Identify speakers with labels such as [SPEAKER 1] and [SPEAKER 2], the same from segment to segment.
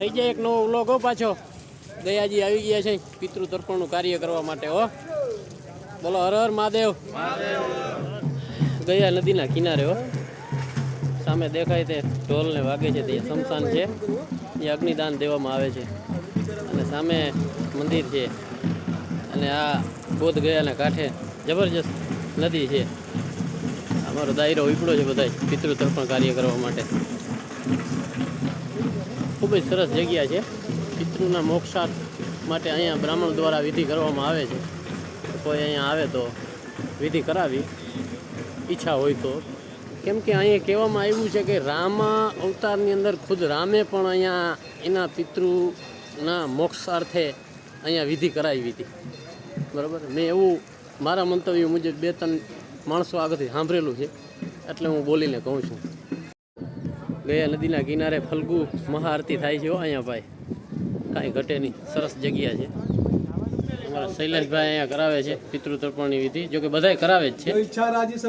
[SPEAKER 1] થઈ જાય એક નવો વ્લોગ હો, પાછો. દયાજી આવી ગયા છે. પિતૃ તર્પણનું કાર્ય કરવા માટે, હો. બોલો, હર હર મહાદેવ. ગયા નદીના કિનારે, હો. સામે દેખાય તે ઢોલ ને વાગે છે તે શમશાન છે. એ અગ્નિદાન દેવામાં આવે છે. અને સામે મંદિર છે. અને આ બોધ ગયાના કાંઠે જબરજસ્ત નદી છે. અમારો દાયરો ઉપડ્યો છે બધા પિતૃ તર્પણ કાર્ય કરવા માટે. ખૂબ જ સરસ જગ્યા છે. પિતૃના મોક્ષાર્થ માટે અહીંયા બ્રાહ્મણ દ્વારા વિધિ કરવામાં આવે છે. કોઈ અહીંયા આવે તો વિધિ કરાવી, ઈચ્છા હોય તો. કેમ કે અહીંયા કહેવામાં આવ્યું છે કે રામા અવતારની અંદર ખુદ રામે પણ અહીંયા એના પિતૃના મોક્ષાર્થે અહીંયા વિધિ કરાવી હતી. બરાબર? મેં એવું મારા મંતવ્ય મુજબ બે ત્રણ માણસો આગળથી સાંભળેલું છે. એટલે હું બોલીને કહું છું. ગયા નદીના કિનારે ફલગુ મહાઆરતી થાય છે અહીંયા ભાઈ. કાંઈ ઘટે નહીં. સરસ જગ્યા છે. અમારા શૈલેષભાઈ અહીંયા કરાવે છે પિતૃ તર્પણની વિધિ. જોકે બધાય કરાવે જ છે.
[SPEAKER 2] ઈચ્છા રાજી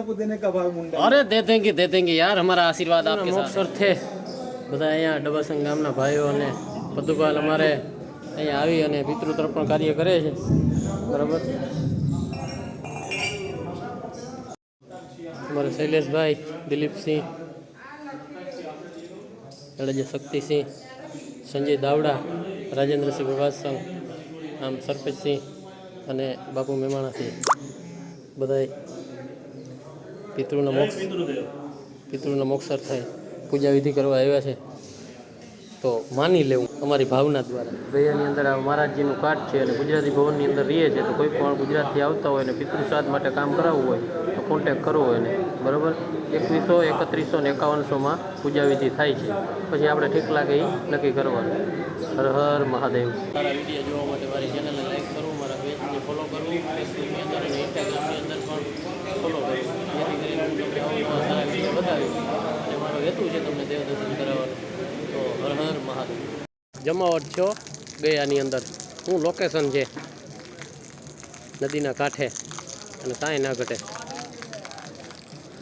[SPEAKER 1] અરે દે દેંગે દે દેંગે યાર. અમારા આશીર્વાદ આપકે સાથ. છે બધા અહીંયા ડબાસંગ ગામના ભાઈઓ અને પદુપાલ અમારે અહીંયા આવી અને પિતૃ તર્પણ કાર્ય કરે છે. બરાબર? અમારા શૈલેષભાઈ દિલીપસિંહ જાડેજા શક્તિસિંહ સંજય દાવડા રાજેન્દ્રસિંહ પ્રભાસસિંહ આમ સરપંચસિંહ અને બાપુ મેમાણાસિંહ બધાય પિતૃના મોક્ષ પિતૃના મોક્ષર થાય પૂજા વિધિ કરવા આવ્યા છે. તો માની લેવું અમારી ભાવના દ્વારા. દયાની અંદર આ મહારાજજીનું કાર્ડ છે અને ગુજરાતી ભવનની અંદર રહીએ છે તો કોઈ પણ ગુજરાતથી આવતા હોય ને પિતૃશ્રાદ્ધ માટે કામ કરાવવું હોય તો કોન્ટેક કરવો હોય ને બરાબર? એકવીસો એકત્રીસો ને એકાવનસોમાં પૂજા વિધિ થાય છે. પછી આપણે ઠીક લાગે એ નક્કી કરવાનું. હર હર મહાદેવ. મારા વીડિયો જોવા માટે મારી ચેનલને લાઈક કરવું મારા પેજને ફોલો કરવું ફેસબુકની અંદર અને ઇન્સ્ટાગ્રામની અંદર પણ ફોલો કરવું જેથી કરીને હું તમને સારા વીડિયો બતાવીશ. અને મારો હેતુ છે તમને દેવ દર્શન કરાવવાનો તો હર હર મહાદેવ જમાવટ છો ગયાની અંદર? શું લોકેશન છે? નદીના કાંઠે અને કાંઈ ના ઘટે?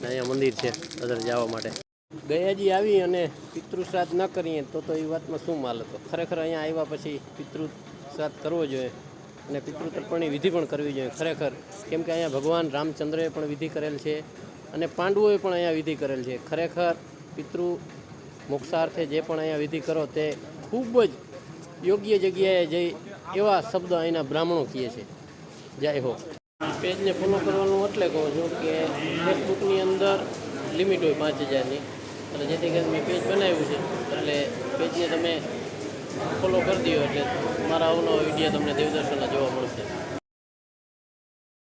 [SPEAKER 1] અહીંયા મંદિર છે અંદર જવા માટે. ગયાજી આવી અને પિતૃશ્રાદ્ધ ન કરીએ તો તો એ વાતમાં શું માલ હતો? ખરેખર અહીંયા આવ્યા પછી પિતૃ શ્રાદ્ધ કરવો જોઈએ અને પિતૃ તર્પણની વિધિ પણ કરવી જોઈએ. ખરેખર, કેમ કે અહીંયા ભગવાન રામચંદ્રએ પણ વિધિ કરેલ છે અને પાંડવોએ પણ અહીંયા વિધિ કરેલ છે. ખરેખર, પિતૃ મોક્ષાર્થે જે પણ અહીંયા વિધિ કરો તે ખૂબ જ યોગ્ય જગ્યાએ જઈ એવા શબ્દ અહીંના બ્રાહ્મણો કહે છે. જય હો. પેજને ફોલો કરવાનું એટલે કહું છું કે ફેસબુકની અંદર લિમિટ હોય પાંચ હજારની. અને જેથી કરીને મેં પેજ બનાવ્યું છે. એટલે પેજને તમે ફોલો કરી દો એટલે મારા અવનવા વીડિયો તમને દેવદર્શનના જોવા મળશે.